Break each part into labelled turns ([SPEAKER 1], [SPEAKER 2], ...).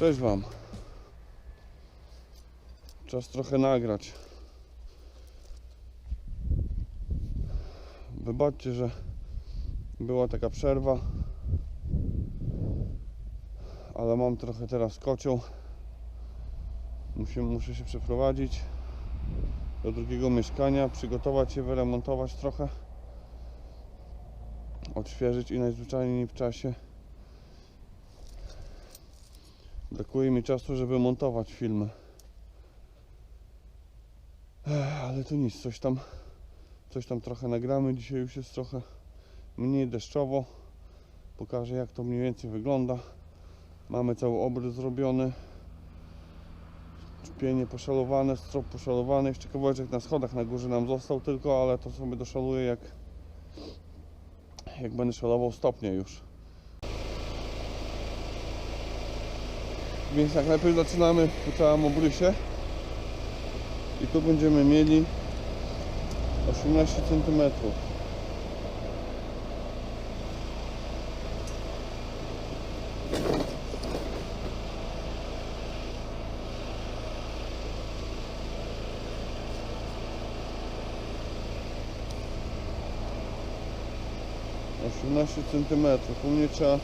[SPEAKER 1] Cześć Wam. Czas trochę nagrać. Wybaczcie, że była taka przerwa. Ale mam trochę teraz kocioł. Muszę, muszę się przeprowadzić do drugiego mieszkania, przygotować się, wyremontować trochę. Odświeżyć i najzwyczajniej w czasie Brakuje mi czasu, żeby montować filmy. Ech, ale to nic, coś tam, coś tam trochę nagramy. Dzisiaj już jest trochę mniej deszczowo. Pokażę jak to mniej więcej wygląda. Mamy cały obrys zrobiony. Szpienie poszalowane, strop poszalowany. Jeszcze kawałeczek na schodach na górze nam został tylko, ale to sobie doszaluję jak, jak będę szalował stopnie już. Więc jak najpierw zaczynamy po całym obrysie i tu będziemy mieli 18 cm. Osiemnaście centymetrów. U mnie trzeba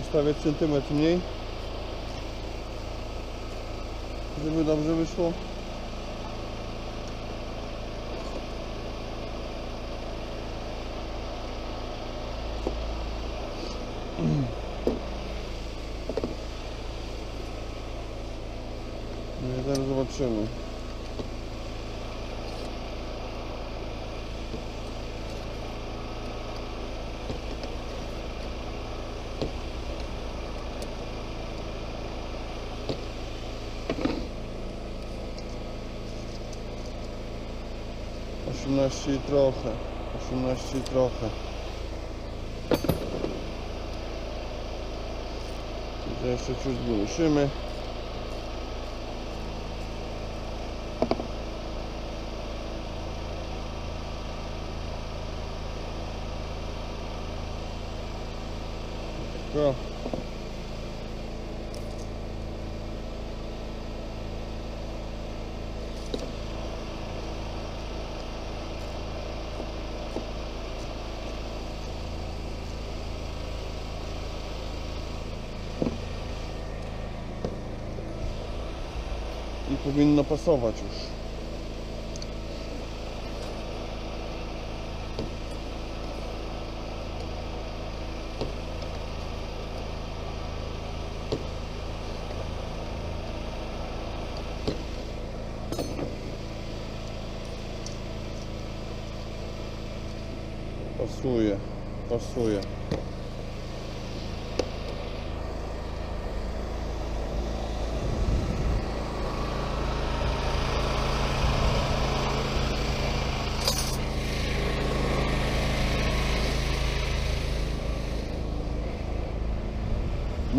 [SPEAKER 1] ustawiać centymetr mniej żeby dobrze wyszło. No zobaczymy. Osiemnaście i trochę. Osiemnaście i trochę. Tutaj jeszcze ciut wymuszymy. Go. i powinno pasować już. Pasuje, pasuje.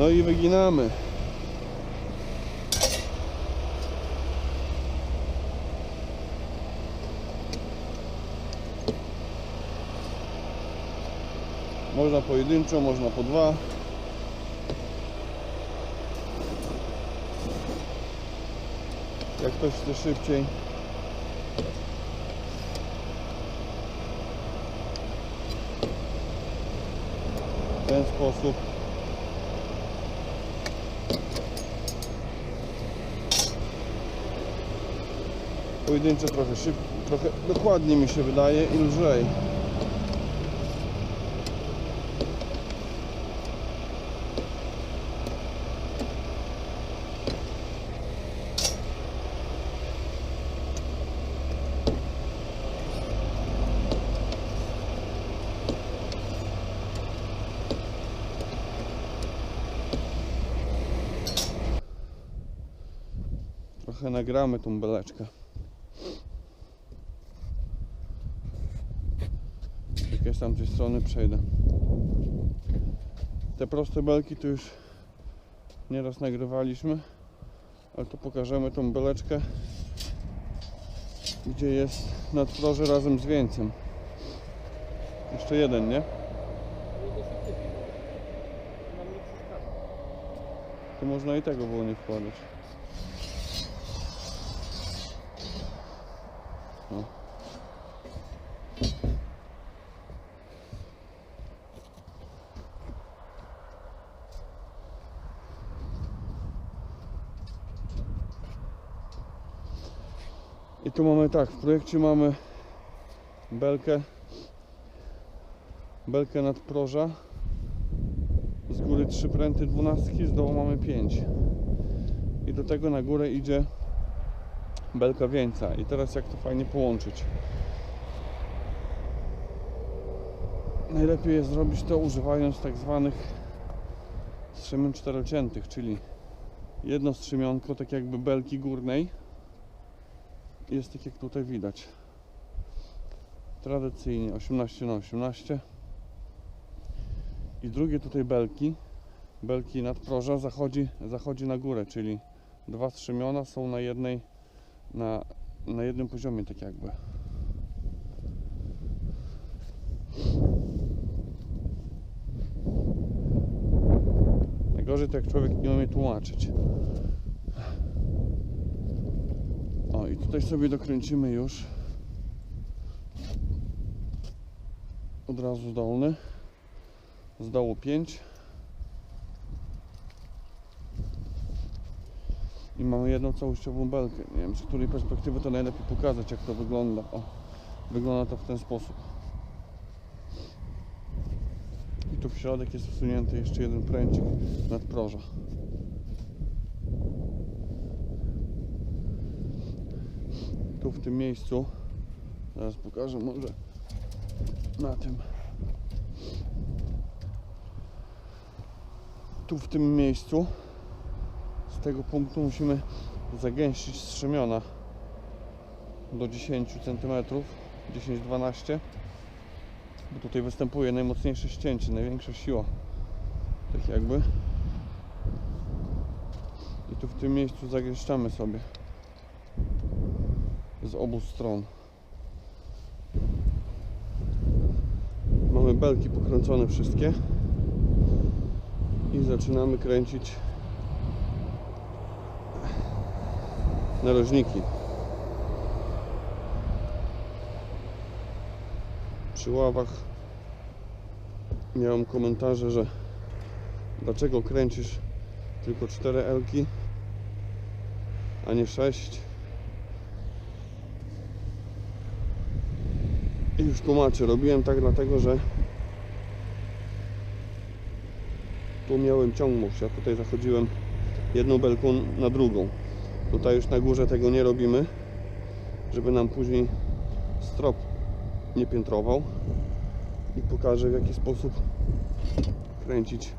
[SPEAKER 1] No i wyginamy. Można pojedynczo, można po dwa. Jak ktoś chce szybciej. W ten sposób. Pojedyncze trochę szybciej, trochę dokładniej mi się wydaje i lżej. Trochę nagramy tą beleczkę. Jak ja z tamtej strony przejdę. Te proste belki to już nieraz nagrywaliśmy, ale tu pokażemy tą beleczkę, gdzie jest nadproże razem z wieńcem. Jeszcze jeden, nie? to można i tego było nie wkładać. Tu mamy tak, w projekcie mamy belkę. Belkę nadproża z góry trzy pręty dwunastki, z dołu mamy 5 i do tego na górę idzie belka wieńca. I teraz jak to fajnie połączyć. Najlepiej jest zrobić to używając tak zwanych strzemion czterociętych, czyli jedno strzemionko tak jakby belki górnej jest tak jak tutaj widać. Tradycyjnie 18 na 18 i drugie tutaj belki. Belki nadproża zachodzi, zachodzi na górę, czyli dwa strzemiona są na jednej na, na jednym poziomie tak jakby. Najgorzej to jak człowiek nie umie tłumaczyć o i tutaj sobie dokręcimy już. Od razu dolny z dołu 5 i mamy jedną całościową belkę. Nie wiem z której perspektywy to najlepiej pokazać jak to wygląda. O, wygląda to w ten sposób. I tu w środek jest wsunięty jeszcze jeden pręcik nadproża tu w tym miejscu. Zaraz pokażę może na tym. Tu w tym miejscu. Z tego punktu musimy zagęścić strzemiona do 10 cm 10-12 bo tutaj występuje najmocniejsze ścięcie, największa siła. Tak jakby. I tu w tym miejscu zagęszczamy sobie z obu stron mamy belki pokręcone wszystkie i zaczynamy kręcić narożniki. Przy ławach miałem komentarze, że dlaczego kręcisz tylko 4 elki, a nie 6. I już tłumaczę, robiłem tak dlatego, że tu miałem ciągłość, ja tutaj zachodziłem jedną belką na drugą. Tutaj już na górze tego nie robimy, żeby nam później strop nie piętrował. I pokażę w jaki sposób kręcić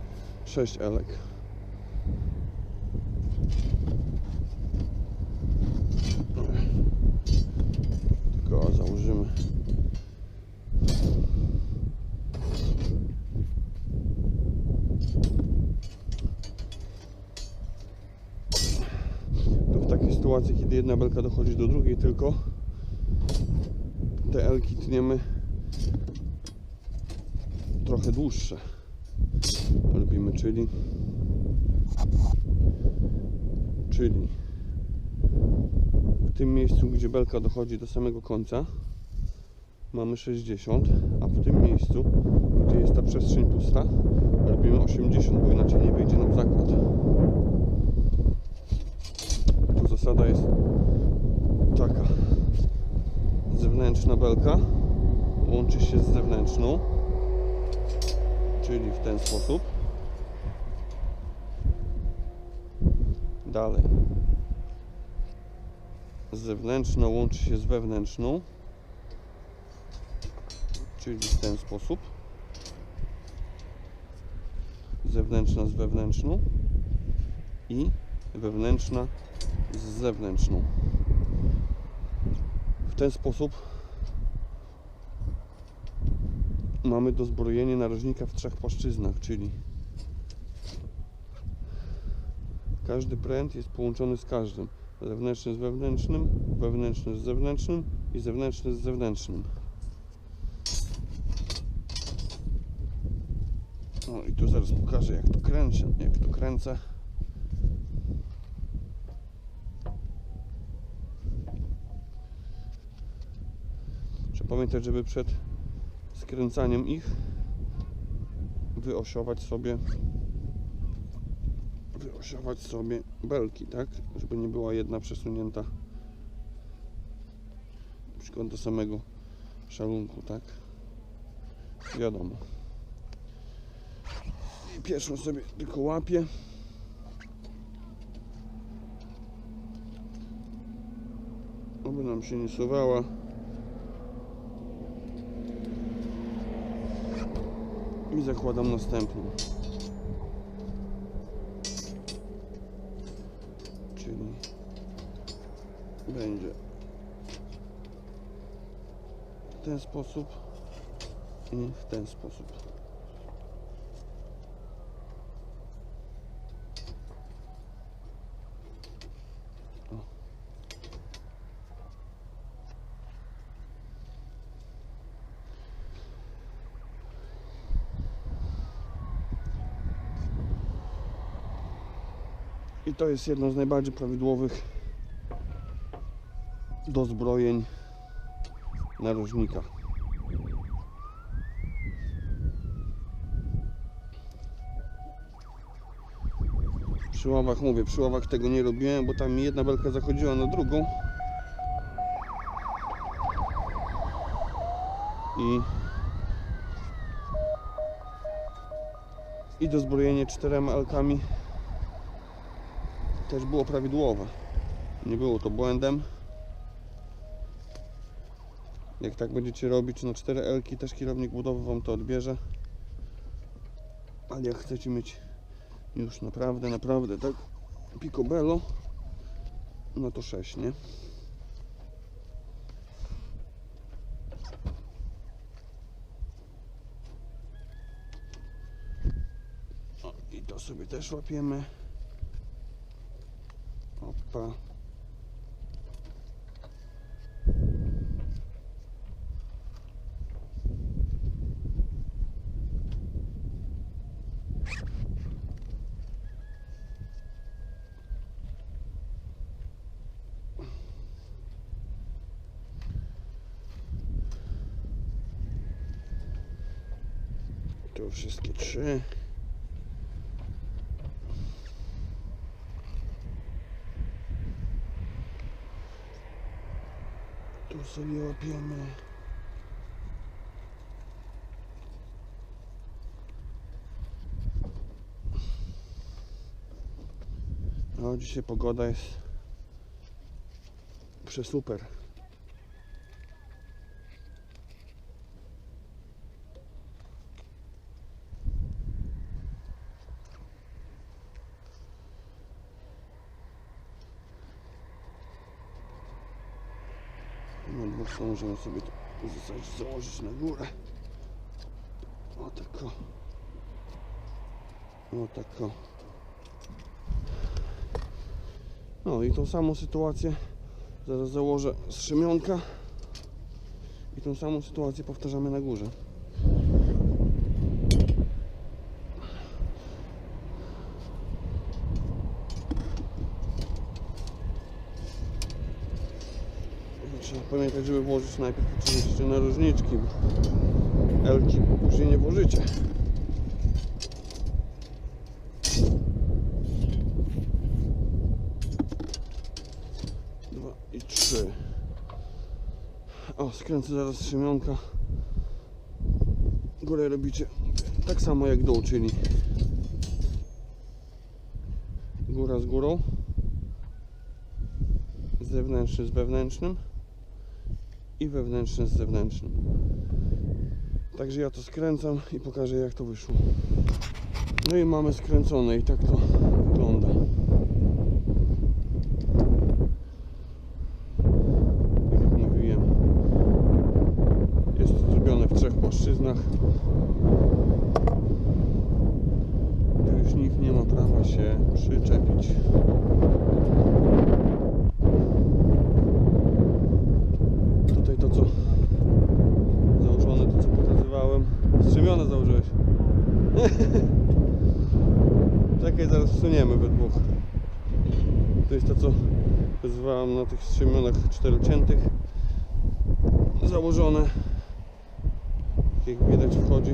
[SPEAKER 1] 6 elek. Tylko założymy to w takiej sytuacji, kiedy jedna belka dochodzi do drugiej tylko te elki tniemy trochę dłuższe. Robimy, czyli czyli w tym miejscu, gdzie belka dochodzi do samego końca mamy 60, a w tym miejscu, gdzie jest ta przestrzeń pusta robimy 80, bo inaczej nie wyjdzie nam zakład. Tu zasada jest taka. Zewnętrzna belka łączy się z zewnętrzną czyli w ten sposób. Dalej. Zewnętrzna łączy się z wewnętrzną czyli w ten sposób zewnętrzna z wewnętrzną i wewnętrzna z zewnętrzną. W ten sposób mamy dozbrojenie narożnika w trzech płaszczyznach, czyli każdy pręt jest połączony z każdym. Zewnętrzny z wewnętrznym, wewnętrzny z zewnętrznym i zewnętrzny z zewnętrznym. No i tu zaraz pokażę jak to kręcę, jak to kręcę. Trzeba pamiętać, żeby przed skręcaniem ich wyosiować sobie wyosiować sobie belki, tak? Żeby nie była jedna przesunięta na przykład do samego szalunku, tak? Wiadomo. Pierwszą sobie tylko łapię. Oby nam się nie suwała. I zakładam następną. Czyli będzie w ten sposób i w ten sposób. I to jest jedno z najbardziej prawidłowych dozbrojeń narożnika. Przy ławach mówię, przy ławach tego nie robiłem, bo tam jedna belka zachodziła na drugą. I i dozbrojenie czterema elkami też było prawidłowe. Nie było to błędem. Jak tak będziecie robić na 4 elki, też kierownik budowy Wam to odbierze. Ale jak chcecie mieć już naprawdę, naprawdę tak picobello, no to 6, nie? I to sobie też łapiemy. Tu wszystkie trzy. Sobie łapiemy. No dzisiaj pogoda jest przesuper. To możemy sobie to zasadzić, założyć na górę. O tako. O tako. No i tą samą sytuację zaraz założę z szymionka i tą samą sytuację powtarzamy na górze. Trzeba pamiętać, żeby włożyć najpierw oczywiście narożniczki, bo elki później nie włożycie. Dwa i trzy. O, skręcę zaraz Szymionka. Górę robicie tak samo jak dół, czyli góra z górą, zewnętrzny z wewnętrznym i wewnętrzny z zewnętrznym. Także ja to skręcam i pokażę jak to wyszło. No i mamy skręcone i tak to wygląda. Tak jak mówiłem, jest to zrobione w trzech płaszczyznach. Tu już nikt nie ma prawa się przyczepić. Tutaj to co założone, to co pokazywałem. Strzemione założyłeś. Czekaj, zaraz wsuniemy we dwóch. To jest to co pokazywałem na tych strzemionach czterociętych. założone. Jak widać wchodzi.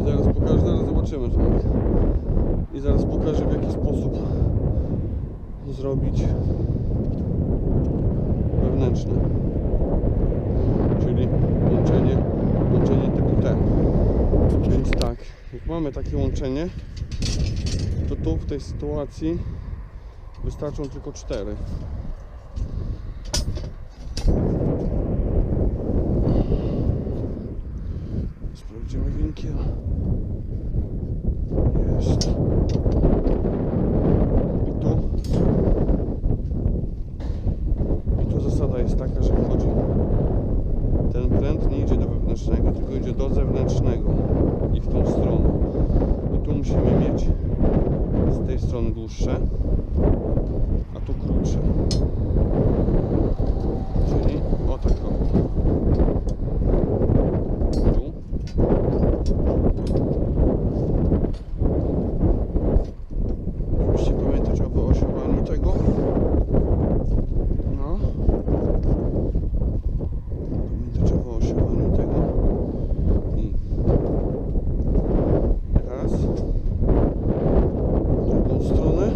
[SPEAKER 1] I zaraz pokażę, zaraz zobaczymy Tomek. I zaraz pokażę w jaki sposób zrobić wewnętrzne. Czyli łączenie, łączenie typu T. Więc tak, jak mamy takie łączenie, to tu w tej sytuacji wystarczą tylko cztery. Sprawdzimy winkiel. Jest. I tu. I tu zasada jest taka, że wchodzi ten pręt nie idzie do wewnętrznego, tylko idzie do zewnętrznego i w tą stronę. I tu musimy mieć z tej strony dłuższe, a tu krótsze. Czyli o tak o. Tu. Musicie pamiętać o wyosiowaniu tego. No. Pamiętać o wyosiowaniu tego. I raz. W drugą stronę.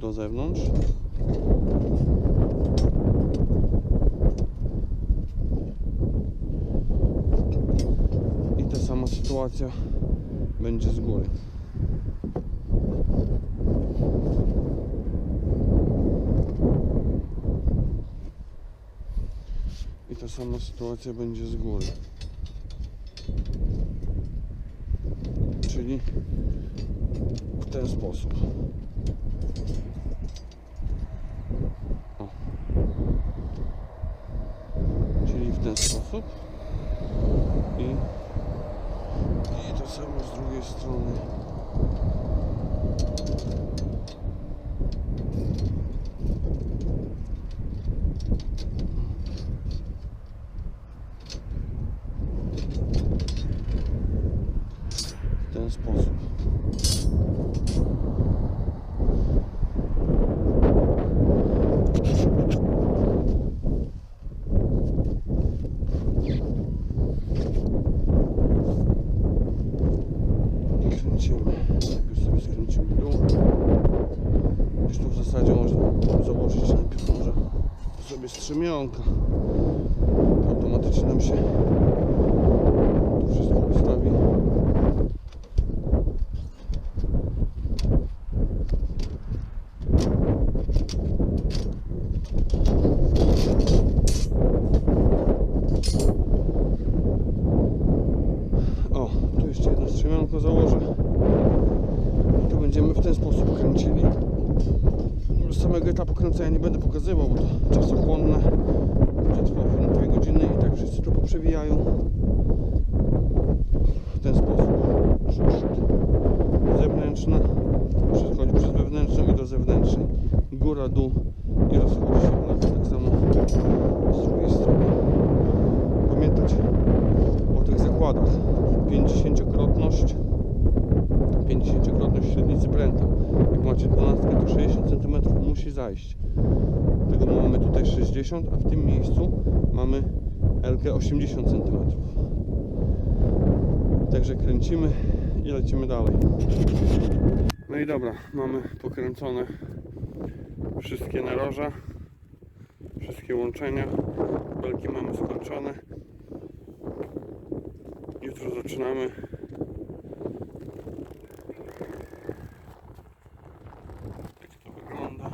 [SPEAKER 1] Do zewnątrz. I ta sama sytuacja będzie z góry. I ta sama sytuacja będzie z góry. Czyli w ten sposób. Czyli w ten sposób. I, I to samo z drugiej strony. w ten sposób. I kręcimy. Najpierw sobie skręcimy dół. Gdzieś tu w zasadzie można założyć najpierw może sobie strzemionka. Automatycznie nam się tu wszystko ustawi. O, tu jeszcze jedno strzemianko założę. I tu będziemy w ten sposób kręcili. Z samego etapu kręcenia nie będę pokazywał, bo to czasochłonne. Będzie trwało 2 godziny i tak wszyscy to poprzewijają. W ten sposób. Przód zewnętrzna przechodzi przez wewnętrzną i do zewnętrznej. Góra, dół i rozchodzi się w lewo. Tak samo z drugiej strony. Pamiętać o tych zakładach. 50-krotność 50-krotność średnicy pręta. Jak macie 12, to 60 cm musi zajść. Tego mamy tutaj 60, a w tym miejscu mamy LK 80 cm. Także kręcimy i lecimy dalej. No i dobra, mamy pokręcone wszystkie naroża, wszystkie łączenia. Belki mamy skończone. Jutro zaczynamy. Tak to wygląda.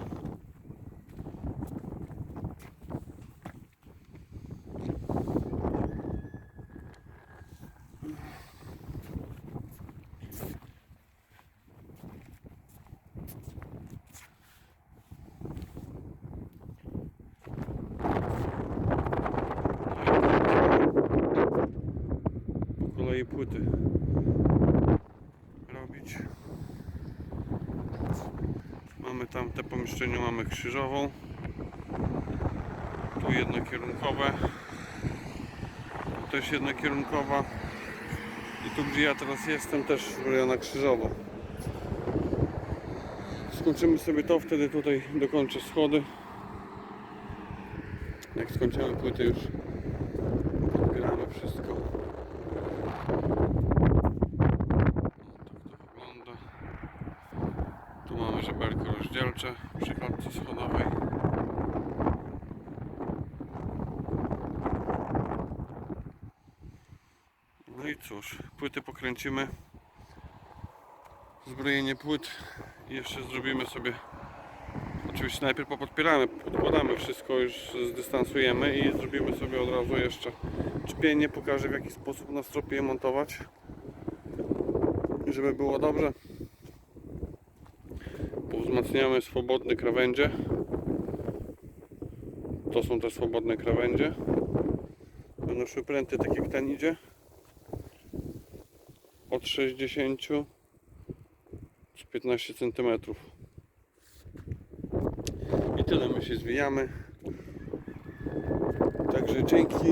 [SPEAKER 1] Po kolei płyty robić. Mamy tam te pomieszczenie, mamy krzyżową. Tu jednokierunkowe. Tu też jednokierunkowa. I tu gdzie ja teraz jestem też zrobiona krzyżowo. skończymy sobie to, wtedy tutaj dokończę schody. Jak skończymy płyty już odbieramy wszystko. O, tak to wygląda. Tu mamy żeberko rozdzielcze przy klatce schodowej. No i cóż, płyty pokręcimy. Zbrojenie płyt i jeszcze zrobimy sobie Oczywiście najpierw popodpieramy, podkładamy wszystko, już zdystansujemy i zrobimy sobie od razu jeszcze czpienie. Pokażę w jaki sposób na stropie je montować, żeby było dobrze. Powzmacniamy swobodne krawędzie. To są te swobodne krawędzie. Będą szły pręty tak jak ten idzie. Od 60 z 15 centymetrów. I tyle my się zwijamy. Także dzięki.